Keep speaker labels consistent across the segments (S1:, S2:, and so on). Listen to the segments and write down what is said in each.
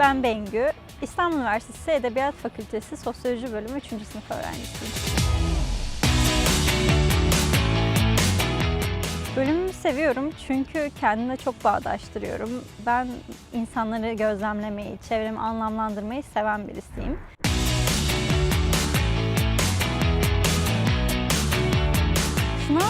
S1: Ben Bengü. İstanbul Üniversitesi Edebiyat Fakültesi Sosyoloji Bölümü 3. sınıf öğrencisiyim. Bölümümü seviyorum çünkü kendimle çok bağdaştırıyorum. Ben insanları gözlemlemeyi, çevremi anlamlandırmayı seven birisiyim.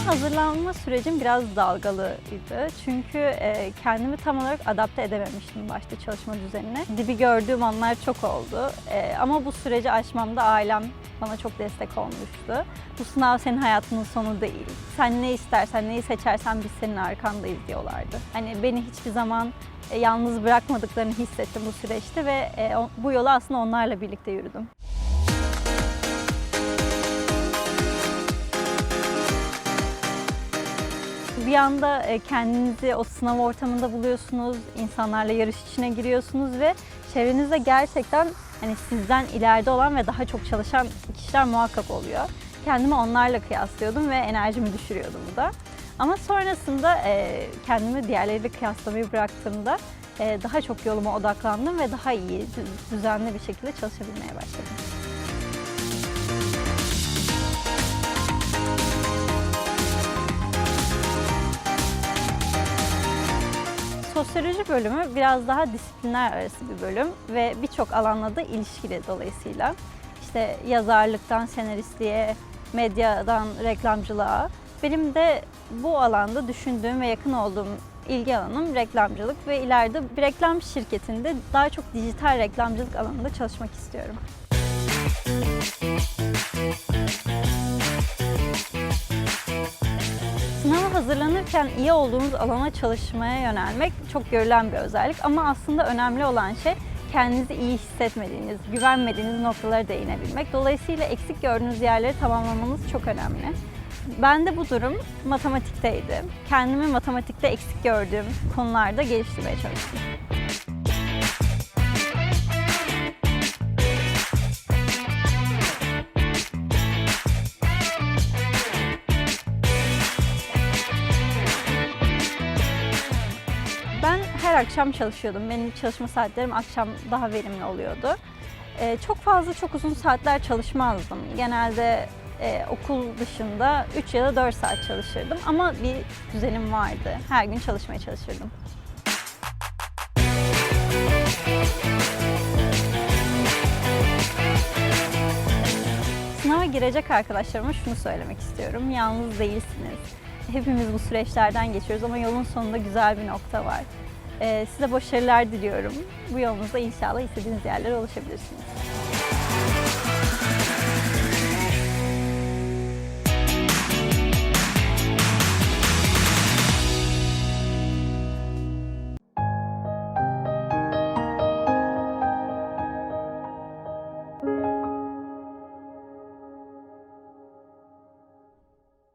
S1: Hazırlanma sürecim biraz dalgalıydı. Çünkü e, kendimi tam olarak adapte edememiştim başta çalışma düzenine. Dibi gördüğüm anlar çok oldu. E, ama bu süreci aşmamda ailem bana çok destek olmuştu. Bu sınav senin hayatının sonu değil. Sen ne istersen, neyi seçersen biz senin arkandayız diyorlardı. Hani beni hiçbir zaman e, yalnız bırakmadıklarını hissettim bu süreçte ve bu yolu aslında onlarla birlikte yürüdüm. Bir anda e, kendinizi o sınav ortamında buluyorsunuz, insanlarla yarış içine giriyorsunuz ve çevrenizde gerçekten hani sizden ileride olan ve daha çok çalışan kişiler muhakkak oluyor. Kendimi onlarla kıyaslıyordum ve enerjimi düşürüyordu bu da. Ama sonrasında e, kendimi diğerleriyle kıyaslamayı bıraktığımda e, daha çok yoluma odaklandım ve daha iyi, dü- düzenli bir şekilde çalışabilmeye başladım. Sosyoloji bölümü biraz daha disiplinler arası bir bölüm ve birçok alanla da ilişkili dolayısıyla. İşte yazarlıktan senaristliğe, medyadan reklamcılığa. Benim de bu alanda düşündüğüm ve yakın olduğum ilgi alanım reklamcılık ve ileride bir reklam şirketinde daha çok dijital reklamcılık alanında çalışmak istiyorum. Hazırlanırken iyi olduğunuz alana çalışmaya yönelmek çok görülen bir özellik ama aslında önemli olan şey kendinizi iyi hissetmediğiniz, güvenmediğiniz noktalara değinebilmek. Dolayısıyla eksik gördüğünüz yerleri tamamlamanız çok önemli. Ben de bu durum matematikteydi. Kendimi matematikte eksik gördüğüm konularda geliştirmeye çalıştım. Her akşam çalışıyordum. Benim çalışma saatlerim akşam daha verimli oluyordu. Ee, çok fazla çok uzun saatler çalışmazdım. Genelde e, okul dışında 3 ya da 4 saat çalışırdım ama bir düzenim vardı. Her gün çalışmaya çalışırdım. Sınava girecek arkadaşlarıma şunu söylemek istiyorum. Yalnız değilsiniz. Hepimiz bu süreçlerden geçiyoruz ama yolun sonunda güzel bir nokta var. Ee, size başarılar diliyorum. Bu yolunuzda inşallah istediğiniz yerlere ulaşabilirsiniz.